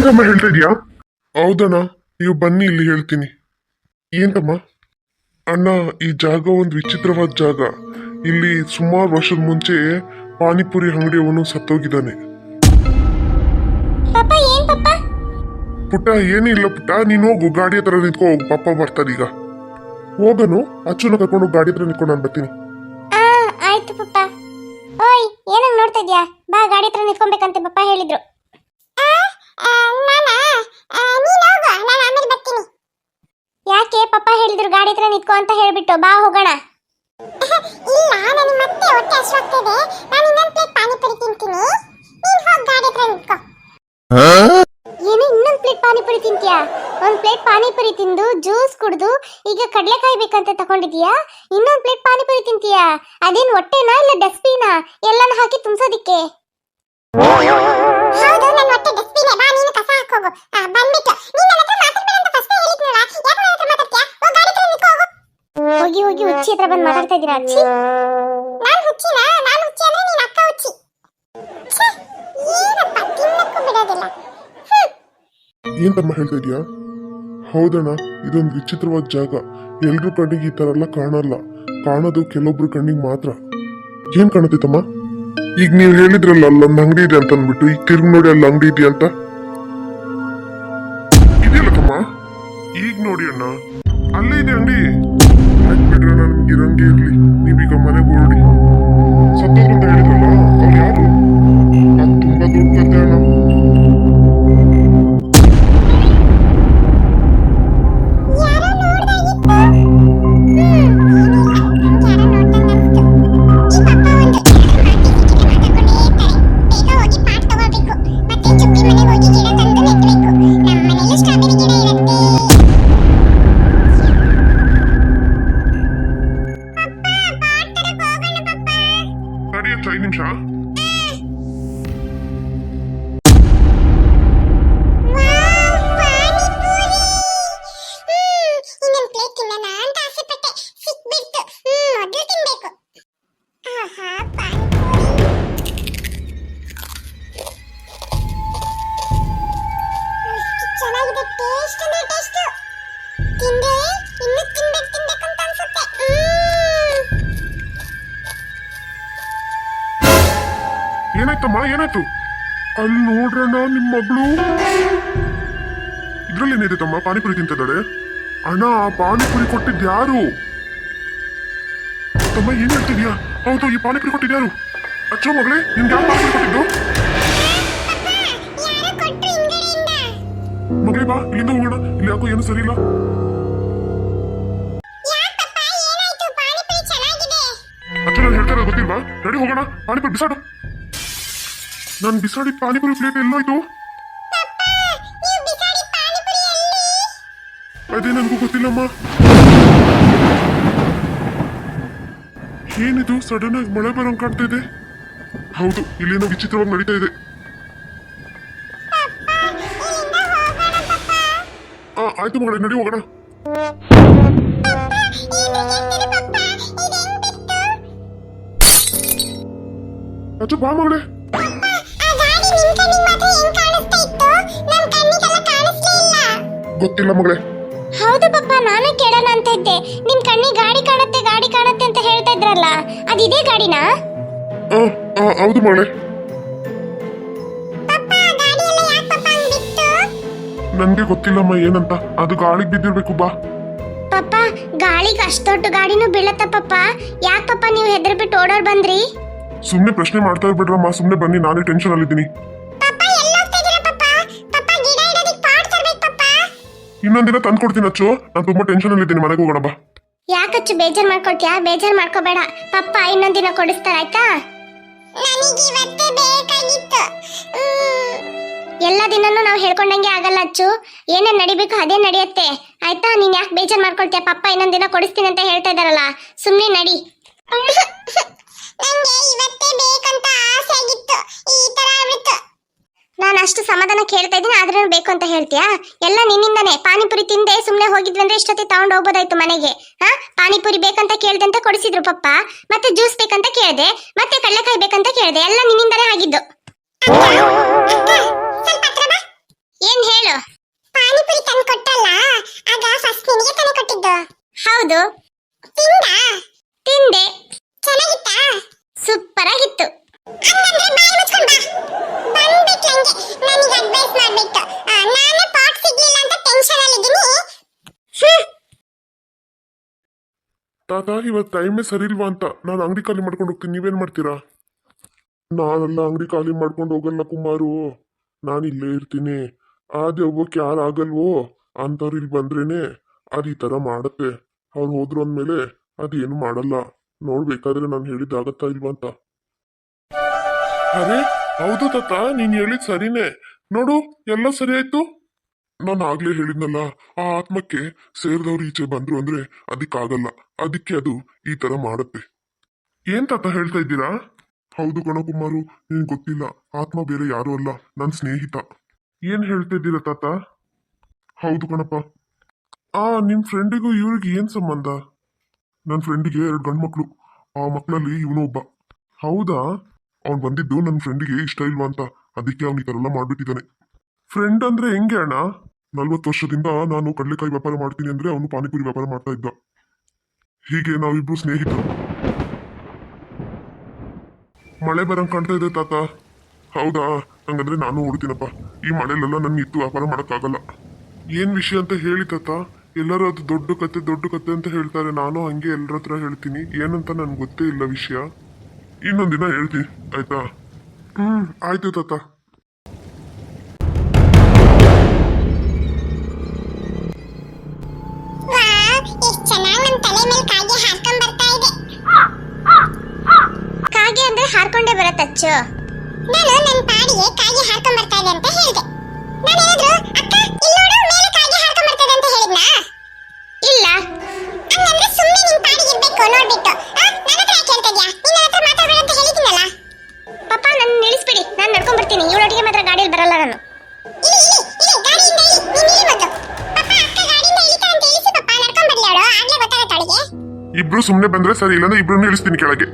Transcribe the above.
ಏನ್ರಮ್ಮ ಹೇಳ್ತಾ ಇದೀಯಾ? ಹೌದಣ್ಣ ನೀವು ಬನ್ನಿ ಇಲ್ಲಿ ಹೇಳ್ತೀನಿ. ಏನಮ್ಮ? ಅಣ್ಣ ಈ ಜಾಗ ಒಂದು ವಿಚಿತ್ರವಾದ ಜಾಗ. ಇಲ್ಲಿ ಸುಮಾರು ವರ್ಷದ ಮುಂಚೆ ಪಾನಿಪುರಿ ಅಂಗಡಿಯವನು ಸತ್ತೋಗಿದ್ದಾನೆ. ಪುಟ್ಟ ಏನಿಲ್ಲ ಪುಟ್ಟ. ನೀನು ಹೋಗು ಗಾಡಿ ಹತ್ರ ನಿಂತ್ಕೊ ಹೋಗು. ಪಪ್ಪ ಬರ್ತಾರೆ ಈಗ. ಹೋಗನು ಅಚ್ಚುನ ಕರ್ಕೊಂಡು ಗಾಡಿ ಹತ್ರ ನಿಂತ್ಕೊಂಡು ನಾನು ಬರ್ತೀನಿ. ಆ ಆಯ್ತು ಪಪ್ಪ ಓಯ್ ಏನಂಗ್ ನೋಡ್ತಾ ಇದ್ಯಾ? ಬಾ ಗಾಡಿ ಹತ್ರ ನಿಂತ್ಕೊಬೇಕಂತೆ ಪಪ್ಪ ಹೇಳಿದ್ರು. ಯಾಕೆ ಪಪ್ಪ ಹೇಳಿದ್ರು ಗಾಡಿ ಹತ್ರ ನಿತ್ಕೋ ಅಂತ ಹೇಳ್ಬಿಟ್ಟು ಬಾ ಹೋಗೋಣ. ಇಲ್ಲ ನನಗೆ ಮತ್ತೆ ಹೊಟ್ಟೆ ಹಸಿವಾಗ್ತಿದೆ ನಾನು ಇನ್ನೊಂದು ಪ್ಲೇಟ್ ಪಾನಿಪುರಿ ತಿಂತೀನಿ. ನೀನು ಹೋಗಿ ಗಾಡಿ ಹತ್ರ ನಿಂತ್ಕೋ. ಏನು ಇನ್ನೊಂದು ಪ್ಲೇಟ್ ಪಾನಿಪುರಿ ತಿಂತೀಯಾ? ಒಂದು ಪ್ಲೇಟ್ ಪಾನಿಪುರಿ ತಿಂದು ಜ್ಯೂಸ್ ಕುಡಿದು ಈಗ ಕಡಲೆಕಾಯಿ ಬೇಕಂತ ತಗೊಂಡಿದ್ಯಾ ಇನ್ನೊಂದು ಪ್ಲೇಟ್ ಪಾನಿಪುರಿ ತಿಂತೀಯಾ? ಅದೇನು ಹೊಟ್ಟೆನಾ ಇಲ್ಲ ಡಸ್ಟ್ಬಿನಾ ಎಲ್ಲಾನು ಹಾಕಿ ತುಂಬಿಸೋದಿಕ್ಕೆ? ಹೋಗಿ. ಹೋಗು ಹುಚ್ಚಿ ಬಂದು ಮಾತಾಡ್ತಾ ಇದ್ದೀರಾ, ಅಚ್ಚಿ? ನಾನು ಹುಚ್ಚಿನ? ನಾನು ಹುಚ್ಚಿ ಅಂದ್ರೆ ನೀನು ಅಕ್ಕ ಹುಚ್ಚಿ. ಏನಪ್ಪ, ತಿನ್ನಕ್ಕೂ ಬಿಡೋದಿಲ್ಲ. ಹೇಳ್ತಾ ಇದೀಯಾ? ಹೌದಣ್ಣ, ಇದೊಂದು ವಿಚಿತ್ರವಾದ ಜಾಗ. ಎಲ್ರ ಕಣ್ಣಿಗೆ ಈ ತರ ಎಲ್ಲ ಕಾಣಲ್ಲ. ಕಾಣೋದು ಕೆಲವೊಬ್ರು ಕಣ್ಣಿಗೆ ಮಾತ್ರ. ಏನ್ ಕಾಣುತ್ತೆ ತಮ್ಮ? ಈಗ ನೀವು ಹೇಳಿದ್ರಲ್ಲ ಅಲ್ಲೊಂದು ಅಂಗಡಿ ಇದೆ ಅಂತ ಅಂದ್ಬಿಟ್ಟು ಈಗ ತಿರ್ಗಿ ನೋಡಿ ಅಲ್ಲಿ ಅಂಗಡಿ ಇದೆಯಾ ಅಂತ? ಇದೆಯಲ್ಲ ತಮ್ಮ? ಈಗ ನೋಡಿ ಅಣ್ಣ. ಅಲ್ಲೇ ಇದೆ ಅಂಗಡಿ. ಆಯ್ತು ಬಿಡ್ರಿ ನಿಮ್ಗೆ ಇರಂಗೆ ಇರ್ಲಿ. ನೀವೀಗ ಮನೆಗೆ ಹೊರಡಿ. ಸತ್ತೋದ್ರು ಅಂತ ಹೇಳಿದ್ರಲ್ಲ ಅವ್ರು ಯಾರು? ಅದು ತುಂಬಾ ಅಣ್ಣ ಟೇಸ್ಟ್ ಅಂದ್ರೆ ಟೇಸ್ಟ್. ತಿಂದೆ ತಿನ್ಬೇಕು ತಿನ್ಬೇಕು ಅಂತ ಅನ್ಸುತ್ತೆ. ಏನಾಯ್ತಮ್ಮ ಏನಾಯ್ತು ಅಲ್ಲಿ ನೋಡ್ರಣ್ಣ ನಿಮ್ಮ ಮಗಳು. ಇದ್ರಲ್ಲಿ ಏನಿದೆ ತಮ್ಮ ಪಾನಿಪುರಿ ತಿಂತಿದ್ದಾಳೆ. ಅಣ್ಣ ಪಾನಿಪುರಿ ಕೊಟ್ಟಿದ್ದು ಯಾರು? ತಮ್ಮ, ಏನ್ ಹೇಳ್ತಿದ್ಯಾ ಹೌದು, ಈ ಪಾನಿಪುರಿ ಕೊಟ್ಟಿದ್ದು ಯಾರು? ಅಚ್ಚೋ ಮಗಳೇ, ನಿಮ್ಗೆ ಯಾವ ಪಾನಿಪುರಿ ಕೊಟ್ಟಿದ್ದು? ಮಗಳೇ ಬಾ ಇಲ್ಲಿಂದ ಹೋಗೋಣ. ಇಲ್ಲಿ ಯಾಕೋ ಏನು ಸರಿ ಇಲ್ಲ. ಯಾಕಪ್ಪ ಏನಾಯ್ತು? ಪಾನಿಪುರಿ ಚೆನ್ನಾಗಿದೆ. ಅಚ್ಚ ನಾನು ಹೇಳ್ತಾ ಇರೋದು ಗೊತ್ತಿಲ್ವಾ? ರೆಡಿ ಹೋಗೋಣ. ಪಾನಿಪುರಿ ಬಿಸಾಡು. ನಾನು ಬಿಸಾಡಿ ಪಾನಿಪುರಿ ಪ್ಲೇಟ್ ಎಲ್ಲೋಯ್ತು ಅದೇ ನನಗೂ ಗೊತ್ತಿಲ್ಲಮ್ಮ. ಏನಿದು? ಸಡನ್ ಆಗಿ ಮಳೆ ಬರೋಂಗ್ ಕಾಣ್ತಾ ಇದೆ. ಹೌದು ಇಲ್ಲೇನೋ ವಿಚಿತ್ರವಾಗಿ ನಡೀತಾ ಇದೆ. ಆಯ್ತು ಮಗಳೇ ನಡಿ ಹೋಗೋಣ. ಅಚ್ಚು ಬಾ ಮಗಳೇ. ಗೊತ್ತಿಲ್ಲ ಮಗಳೇ. ಹೌದು ಪಪ್ಪ ನಾನು ಕೇಳೋಣ ಅಂತ ಇದ್ದೆ. ನಿಮ್ ಕಣ್ಣಿಗೆ ಗಾಡಿ ಕಾಣುತ್ತೆ ಗಾಡಿ ಕಾಣುತ್ತೆ ಅಂತ ಹೇಳ್ತಾ ಇದ್ರಲ್ಲ ಅದಿದೇ ಗಾಡಿನಾ? ಹೌದು ಮಗಳೇ. ನನ್ಗೆ ಗೊತ್ತಿಲ್ಲಮ್ಮ ಏನಂತ. ಅದು ಗಾಳಿಗೆ ಬಿದ್ದಿರ್ಬೇಕು ಬಾ. ಪಪ್ಪ ಗಾಳಿಗೆ ಅಷ್ಟೊಡ್ಡ ಗಾಡಿನು ಬೀಳತ್ತ ಪಪ್ಪ. ಯಾಕೆ ಪಪ್ಪ ನೀವು ಹೆದರ್ಬಿಟ್ಟು ಓಡೋರ್ ಬಂದ್ರಿ? ಸುಮ್ನೆ ಪ್ರಶ್ನೆ ಮಾಡ್ತಾ ಇರ್ಬೇಡ್ರಮ್ಮ ಸುಮ್ನೆ ಬನ್ನಿ ನಾನೇ ಟೆನ್ಷನ್ ಅಲ್ಲಿದ್ದೀನಿ. ಇನ್ನೊಂದಿನ ತಂದು ತಂದ್ಕೊಡ್ತೀನಿ ಅಚ್ಚು. ನಾನು ತುಂಬಾ ಟೆನ್ಷನ್ ಅಲ್ಲಿದ್ದೀನಿ ಮನೆಗೆ ಹೋಗೋಣ ಬಾ. ಯಾಕಚ್ಚು ಬೇಜಾರ್ ಮಾಡ್ಕೊಳ್ತೀಯಾ? ಬೇಜಾರ್ ಮಾಡ್ಕೋಬೇಡ. ಪಪ್ಪ ಇನ್ನೊಂದಿನ ದಿನ ಕೊಡಿಸ್ತಾರ ಆಯ್ತಾ? ನನಗೆ ಇವತ್ತೇ ಬೇಕಾಗಿತ್ತು. ಎಲ್ಲ ದಿನನೂ ನಾವು ಹೇಳ್ಕೊಂಡಂಗೆ ಆಗಲ್ಲ ಅಚ್ಚು. ಏನೇನ್ ನಡಿಬೇಕು ಅದೇ ನಡೆಯುತ್ತೆ. ಆಯ್ತಾ? ನೀನ್ ಯಾಕೆ ಬೇಜಾರ್ ಮಾಡ್ಕೊಳ್ತೀಯ? ಪಪ್ಪ ಇನ್ನೊಂದ್ ದಿನ ಕೊಡಿಸ್ತೀನಿ ಅಂತ ಹೇಳ್ತಾ ಇದಾರಲ್ಲ. ಸುಮ್ನೆ ನಡಿ. ನಾನು ಅಷ್ಟು ಸಮಾಧಾನ ಕೇಳ್ತಾ ಇದ್ದೀನಿ ಆದ್ರೂ ಬೇಕು ಅಂತ ಹೇಳ್ತೀಯಾ? ಎಲ್ಲ ನಿನ್ನಿಂದಾನೆ. ಪಾನಿಪುರಿ ತಿಂದೆ ಸುಮ್ನೆ ಹೋಗಿದ್ವಿ ಅಂದ್ರೆ ಇಷ್ಟೊತ್ತಿ ತಗೊಂಡು ಹೋಗ್ಬೋದಾಯ್ತು ಮನೆಗೆ. ಹಾ? ಪಾನಿಪುರಿ ಬೇಕಂತ ಕೇಳ್ದೆ ಅಂತ ಕೊಡಿಸಿದ್ರು ಪಪ್ಪ. ಮತ್ತೆ ಜ್ಯೂಸ್ ಬೇಕಂತ ಕೇಳಿದೆ. ಮತ್ತೆ ಕಡಲೆಕಾಯಿ ಬೇಕಂತ ಕೇಳಿದೆ. ಎಲ್ಲ ನಿನ್ನಿಂದಾನೇ ಆಗಿದ್ದು. ಏನ್ ಹೇಳು? ಪಾನಿಪುರಿ ತಂದು ಕೊಟ್ಟಲ್ಲ ಆಗ ಫಸ್ಟ್ ನಿನಗೆ ತಾನೇ ಕೊಟ್ಟಿದ್ದು. ಹೌದು. ತಿಂದ? ತಿಂದೆ. ಚೆನ್ನಾಗಿತ್ತಾ? ಸೂಪರ್ ಆಗಿತ್ತು ಹಂಗಂದ್ರೆ ಬಾಯಿ ಮುಚ್ಕೊಂಡ್ ಬಾ. ಬಂದ್ಬಿಟ್ಲು ಹಂಗೆ. ನನಗೆ ಅಡ್ವೈಸ್ ಮಾಡ್ಬಿಟ್ಟು. ನಾನು ನಾನೇ ಪಾಟ್ ಸಿಗ್ಲಿಲ್ಲ ಅಂತ ಟೆನ್ಷನ್ ಅಲ್ಲಿದ್ದೀನಿ ತಾತ ಇವತ್ತು ಟೈಮೇ ಸರಿ ಇಲ್ವಾ ಅಂತ ನಾನು ಅಂಗಡಿ ಖಾಲಿ ಮಾಡ್ಕೊಂಡು ಹೋಗ್ತೀನಿ. ನೀವೇನ್ ಮಾಡ್ತೀರಾ? ನಾನೆಲ್ಲ ಅಂಗಡಿ ಖಾಲಿ ಮಾಡ್ಕೊಂಡು ಹೋಗಲ್ಲ ಕುಮಾರು. ನಾನು ಇಲ್ಲೇ ಇರ್ತೀನಿ. ಆ ದೆವ್ವಕ್ಕೆ ಯಾರಾಗಲ್ವೋ ಅಂಥವ್ರು ಇಲ್ಲಿ ಬಂದ್ರೇನೆ ಅದು ಈ ಥರ ಮಾಡತ್ತೆ. ಅವ್ರು ಹೋದ್ರು ಅಂದ್ಮೇಲೆ ಅದೇನು ಮಾಡಲ್ಲ. ನೋಡ್ಬೇಕಾದ್ರೆ ನಾನು ಹೇಳಿದ್ದಾಗತ್ತಾ ಇಲ್ವಾ ಅಂತ. ಅರೆ, ಹೌದು ತಾತ, ನೀನ್ ಹೇಳಿದ್ ಸರಿನೇ. ನೋಡು, ಎಲ್ಲ ಸರಿ ಆಯ್ತು? ನಾನು ಆಗ್ಲೇ ಹೇಳಿದ್ನಲ್ಲ, ಆ ಆತ್ಮಕ್ಕೆ ಸೇರಿದವ್ರು ಈಚೆ ಬಂದ್ರು ಅಂದ್ರೆ ಅದಕ್ಕಾಗಲ್ಲ. ಅದಕ್ಕೆ ಅದು ಈ ತರ ಮಾಡತ್ತೆ. ಏನ್ ತಾತ ಹೇಳ್ತಾ ಇದ್ದೀರಾ? ಹೌದು ಗಣಕುಮಾರು ನಿನ್ ಗೊತ್ತಿಲ್ಲ. ಆತ್ಮ ಬೇರೆ ಯಾರು ಅಲ್ಲ. ನನ್ನ ಸ್ನೇಹಿತ. ಏನ್ ಹೇಳ್ತಿದ್ದೀರ, ತಾತ? ಹೌದು ಕಣಪ್ಪ. ಆ, ನಿಮ್ ಫ್ರೆಂಡಿಗೂ ಇವ್ರಿಗೆ ಏನ್ ಸಂಬಂಧ? ನನ್ನ ಫ್ರೆಂಡಿಗೆ ಎರಡು ಗಂಡು ಮಕ್ಕಳು ಆ ಮಕ್ಕಳಲ್ಲಿ ಇವನು ಒಬ್ಬ. ಹೌದಾ? ಅವ್ನು ಬಂದಿದ್ದು ನನ್ನ ಫ್ರೆಂಡಿಗೆ ಇಷ್ಟ ಇಲ್ವಾ ಅಂತ. ಅದಕ್ಕೆ ಅವ್ನು ಈ ಥರ ಎಲ್ಲ ಮಾಡಿಬಿಟ್ಟಿದ್ದಾನೆ. ಫ್ರೆಂಡ್ ಅಂದ್ರೆ ಹೆಂಗೆ ಅಣ್ಣ? ನಲ್ವತ್ತು ವರ್ಷದಿಂದ ನಾನು ಕಡಲೆಕಾಯಿ ವ್ಯಾಪಾರ ಮಾಡ್ತೀನಿ ಅಂದ್ರೆ ಅವನು ಪಾನಿಪುರಿ ವ್ಯಾಪಾರ ಮಾಡ್ತಾ ಇದ್ದ. ಹೀಗೆ ನಾವಿಬ್ರು ಸ್ನೇಹಿತರು. ಮಳೆ ಬರಂಗ್ ಕಾಣ್ತಾ ಇದೆ, ತಾತ. ಹೌದಾ? ಹಂಗಂದ್ರೆ ನಾನು ಓಡ್ತೀನಪ್ಪ ಈ ಮನೇಲೆಲ್ಲ ನನ್ನ ಇತ್ತು ವ್ಯಾಪಾರ ಮಾಡೋಕ್ಕಾಗಲ್ಲ. ಏನ್ ವಿಷಯ ಅಂತ ಹೇಳಿ ತಾತ ಎಲ್ಲರೂ ಅದು ದೊಡ್ಡ ಕತೆ ದೊಡ್ಡ ಕತೆ ಅಂತ ಹೇಳ್ತಾರೆ. ನಾನು ಹಂಗೆ ಎಲ್ಲರ ಹತ್ರ ಹೇಳ್ತೀನಿ. ಏನಂತ ನನಗೆ ಗೊತ್ತೇ ಇಲ್ಲ ವಿಷಯ. ಇನ್ನೊಂದಿನ ಹೇಳ್ತೀನಿ ಆಯ್ತಾ? ಹ್ಮ್ ಆಯ್ತು ತಾತ. ವಾ ಎಷ್ಟು ಚೆನ್ನಾಗಿ ನಮ್ಮ ತಲೆ ಮೇಲೆ ಕಾಗೆ ಹಾರ್ಕೊಂಡ್ ಬರ್ತಾ ಇದೆ. ಕಾಗೆ ಅಂದ್ರೆ ಹಾರ್ಕೊಂಡೇ ಬರತ್ತಚ್ಚು ನಾನು ನನ್ನ ಪಾಡಿಗೆ ಕಾಗೆ ಹಾರ್ಕೊಂಡ್ ಬರ್ತಾ ಇದೆ ಅಂತ ಹೇಳಿದೆ. ನಾನೇನಾದ್ರೂ ಅಕ್ಕ ಇಲ್ಲೋಡು ಮೇಲೆ ಕಾಗೆ ಹಾರ್ಕೊಂಡ್ ಬರ್ತದೆ ಅಂತ ಹೇಳಿದ್ನಾ? ಇಲ್ಲ. ಹಂಗಂದ್ರೆ ಸುಮ್ಮನೆ ನಿನ್ ಪಾಡಿಗೆ ಇರ್ಬೇಕು ನೋಡ್ಬಿಟ್ಟು. ನನ್ನ ಹತ್ರ ಯಾಕೆ ಹೇಳ್ತಾ ಇದ್ಯಾ? ನಿನ್ನ ಹತ್ರ ಮಾತಾಡ್ಬೇಡ ಅಂತ ಹೇಳಿದ್ದೀನಲ್ಲ ಪಾಪ ನನ್ನ ನಿಲ್ಲಿಸ್ಬಿಡಿ. ನಾನು ನಡ್ಕೊಂಡ್ ಬರ್ತೀನಿ ಇವಳೊಟ್ಟಿಗೆ ಮಾತ್ರ ಗಾಡಿಯಲ್ಲಿ ಬರಲ್ಲ ನಾನು. ಇಳಿ ಇಳಿ ಇಳಿ ಗಾಡಿಯಿಂದ ಇಳಿ ನೀನ್ ಇಳಿ ಮೊದ್ಲು ಪಾಪ ಅಕ್ಕ ಗಾಡಿಯಿಂದ ಇಳಿತಾ ಅಂತ ಇಳಿಸಿ ಪಾಪ. ನಡ್ಕೊಂಡ್ ಬರ್ಲಿ ಅವಳು. ಆಗ್ಲೇ ಗೊತ್ತಾಗತ್ತೆ ಅವಳಿಗೆ. ಇಬ್ರು ಸುಮ್ಮನೆ ಬಂದ್ರೆ ಸರಿ ಇಲ್ಲಾಂದ್ರೆ ಇಬ್ರು ಇಳಿಸ್ತೀನಿ ಕೆಳಗೆ.